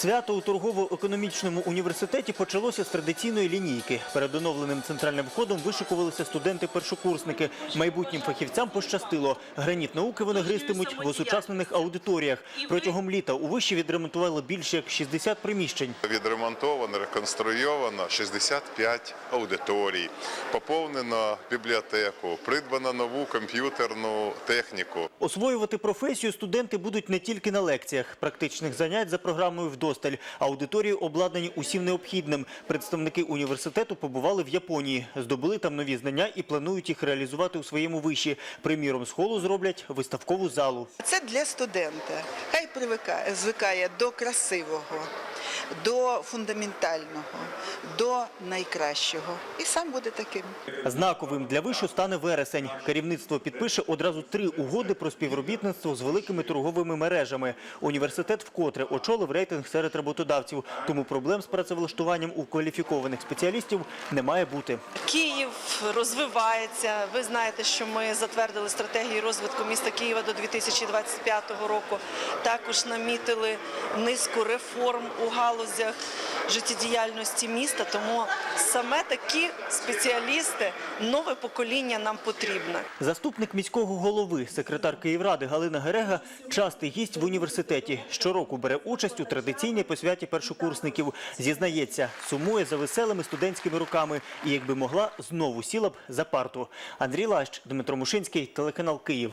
Свято у торгово-економічному університеті почалося з традиційної лінійки. Перед оновленим центральним входом вишикувалися студенти-першокурсники. Майбутнім фахівцям пощастило. Граніт науки вони гристимуть в осучаснених аудиторіях. Протягом літа у виші відремонтували більше як 60 приміщень. Відремонтовано, реконструйовано 65 аудиторій, поповнено бібліотеку, придбано нову комп'ютерну техніку. Освоювати професію студенти будуть не тільки на лекціях. Практичних занять за програмою вдосталь. Аудиторії обладнані усім необхідним. Представники університету побували в Японії, здобули там нові знання і планують їх реалізувати у своєму виші. Приміром, з холу зроблять виставкову залу. Це для студента. Хай привикає, звикає до красивого, до фундаментального, до найкращого. І сам буде таким. Знаковим для вишу стане вересень. Керівництво підпише одразу три угоди про співробітництво з великими торговими мережами. Університет вкотре очолив рейтинг серед роботодавців, тому проблем з працевлаштуванням у кваліфікованих спеціалістів не має бути. Київ розвивається. Ви знаєте, що ми затвердили стратегію розвитку міста Києва до 2025 року. Також намітили низку реформ у галузях життєдіяльності міста. Тому саме такі спеціалісти, нове покоління нам потрібне. Заступник міського голови, секретар Київради Галина Герега частий гість в університеті. Щороку бере участь у традиційній посвяті першокурсників. Зізнається, сумує за веселими студентськими роками і, якби могла, знову сіла б за парту. Андрій Лащ, Дмитро Мушинський, телеканал Київ.